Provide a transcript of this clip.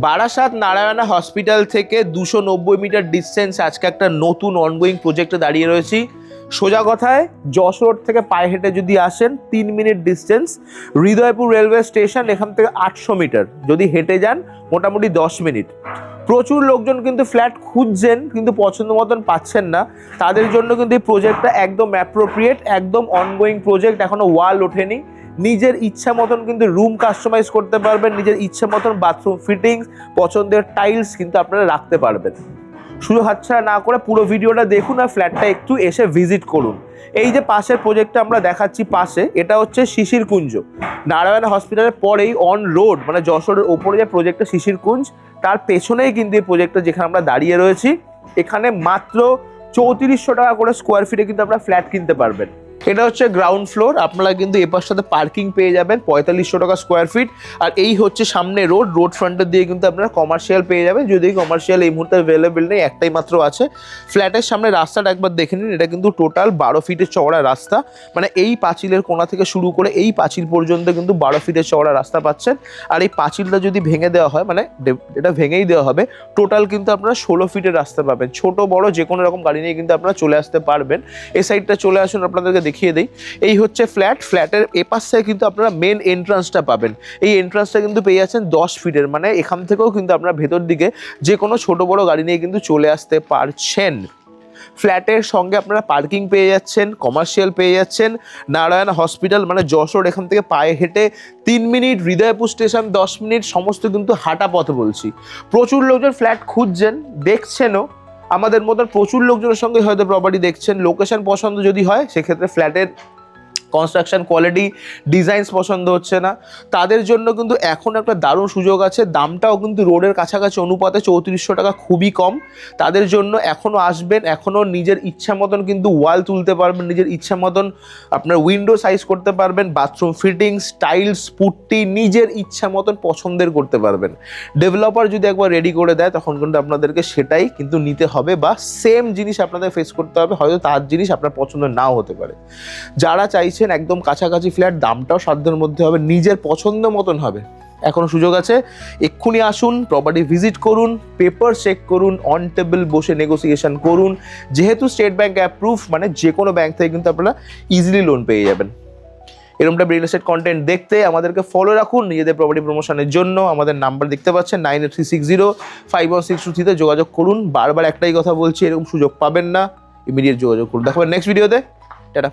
Barasat Narayana hospital থেকে দুশো নব্বই মিটার ডিস্টেন্স আজকে একটা নতুন অনগোয়িং প্রজেক্টে দাঁড়িয়ে রয়েছি। সোজা কথায় যশ রোড থেকে পায়ে হেঁটে যদি আসেন, তিন minute distance Hridaypur railway station এখান থেকে আটশো মিটার। যদি হেঁটে যান, মোটামুটি দশ মিনিট। প্রচুর লোকজন কিন্তু ফ্ল্যাট খুঁজছেন, কিন্তু পছন্দ মতন পাচ্ছেন না। তাদের জন্য কিন্তু এই প্রজেক্টটা একদম অ্যাপ্রোপ্রিয়েট একদম অনগোয়িং প্রজেক্ট এখনও ওয়াল ওঠেনি। নিজের ইচ্ছা মতন কিন্তু রুম কাস্টমাইজ করতে পারবেন, নিজের ইচ্ছা মতন বাথরুম ফিটিংস পছন্দের টাইলস কিন্তু আপনারা রাখতে পারবেন। শুধু হাতছাড়া না করে পুরো ভিডিওটা দেখুন আর ফ্ল্যাটটা একটু এসে ভিজিট করুন। এই যে পাশের প্রজেক্টটা আমরা দেখাচ্ছি পাশে, এটা হচ্ছে শিশির কুঞ্জ নারায়ণ হসপিটালের পরেই অন রোড মানে যশোরের ওপরে যে প্রজেক্টটা শিশির কুঞ্জ তার পেছনেই কিন্তু এই প্রজেক্টটা যেখানে আমরা দাঁড়িয়ে রয়েছি। এখানে মাত্র চৌত্রিশশো টাকা করে স্কোয়ার ফিটে কিন্তু আপনারা ফ্ল্যাট কিনতে পারবেন। এটা হচ্ছে গ্রাউন্ড ফ্লোর আপনারা কিন্তু এপার সাথে পার্কিং পেয়ে যাবেন, পঁয়তাল্লিশশো টাকা স্কোয়ার ফিট আর এই হচ্ছে সামনে রোড রোড ফ্রন্টের দিয়ে কিন্তু আপনারা কমার্শিয়াল পেয়ে যাবেন, যদি কমার্শিয়াল এই মুহূর্তে অ্যাভেলেবেল নেই, একটাই মাত্র আছে। ফ্ল্যাটের সামনে রাস্তাটা একবার দেখে নিন, এটা কিন্তু টোটাল বারো ফিটের চওড়া রাস্তা মানে এই পাঁচিলের কোণা থেকে শুরু করে এই পাঁচিল পর্যন্ত কিন্তু বারো ফিটের চওড়া রাস্তা পাচ্ছেন, আর এই পাঁচিলটা যদি ভেঙে দেওয়া হয় মানে এটা ভেঙেই দেওয়া হবে টোটাল কিন্তু আপনারা ষোলো ফিটের রাস্তা পাবেন, ছোট বড় যে কোনো রকম গাড়ি নিয়ে কিন্তু আপনারা চলে আসতে পারবেন। এই সাইডটা চলে আসুন, আপনাদেরকে দেখিয়ে দিই। এই হচ্ছে ফ্ল্যাট ফ্ল্যাটের এপাশ থেকে কিন্তু আপনারা মেন এন্ট্রান্সটা পাবেন। এই এন্ট্রান্সটা কিন্তু পেয়ে যাচ্ছেন দশ ফিটের মানে এখান থেকেও কিন্তু আপনারা ভেতর দিকে যে কোনো ছোট বড় গাড়ি নিয়ে কিন্তু চলে আসতে পারছেন। ফ্ল্যাটের সঙ্গে আপনারা পার্কিং পেয়ে যাচ্ছেন কমার্শিয়াল পেয়ে যাচ্ছেন, নারায়ণ হসপিটাল মানে যশোর, এখান থেকে পায়ে হেঁটে তিন মিনিট, হৃদয়পুর স্টেশন দশ মিনিট, সমস্ত কিন্তু হাঁটা পথ বলছি। প্রচুর লোকজন ফ্ল্যাট খুঁজছেন, দেখছেনও। আমাদের মতন প্রচুর লোকজনের সঙ্গে হয়তো প্রপার্টি দেখছেন। লোকেশন পছন্দ যদি হয় সেক্ষেত্রে ফ্ল্যাটের কনস্ট্রাকশন কোয়ালিটি ডিজাইনস পছন্দ হচ্ছে না। তাদের জন্য কিন্তু এখন একটা দারুণ সুযোগ আছে। দামটাও কিন্তু রোডের কাছাকাছি অনুপাতে চৌত্রিশশো টাকা খুবই কম। তাদের জন্য এখনও আসবেন এখনও নিজের ইচ্ছা মতন কিন্তু ওয়াল তুলতে পারবেন, নিজের ইচ্ছা মতন আপনার উইন্ডো সাইজ করতে পারবেন বাথরুম ফিটিংস টাইলস পুট্টি নিজের ইচ্ছা মতন পছন্দের করতে পারবেন। ডেভেলপার যদি একবার রেডি করে দেয়, তখন কিন্তু আপনাদেরকে সেটাই কিন্তু নিতে হবে বা সেম জিনিস আপনাদের ফেস করতে হবে, হয়তো তার জিনিস আপনার পছন্দ নাও হতে পারে। যারা চাইছেন একদম কাছাকাছি ফ্ল্যাট, দামটাও সাধ্যের মধ্যে হবে, নিজের পছন্দ মতন হবে। এখনও সুযোগ আছে, এক্ষুনি আসুন প্রপার্টি ভিজিট করুন পেপার চেক করুন অন টেবিল বসে নেগোসিয়েশন করুন। যেহেতু স্টেট ব্যাঙ্ক অ্যাপ্রুভ মানে যে কোনো ব্যাংক থেকে কিন্তু আপনারা ইজিলি লোন পেয়ে যাবেন। এরকমটা রিয়েল এস্টেট কন্টেন্ট দেখতে আমাদেরকে ফলো রাখুন, নিজেদের প্রপার্টি প্রমোশনের জন্য। আমাদের নাম্বার দেখতে পাচ্ছেন nine eight three six zero five one six two থ্রিতে যোগাযোগ করুন। বারবার একটাই কথা বলছি, এরকম সুযোগ পাবেন না। ইমিডিয়েট যোগাযোগ করুন। দেখাবেন নেক্সট ভিডিওতে টাটা।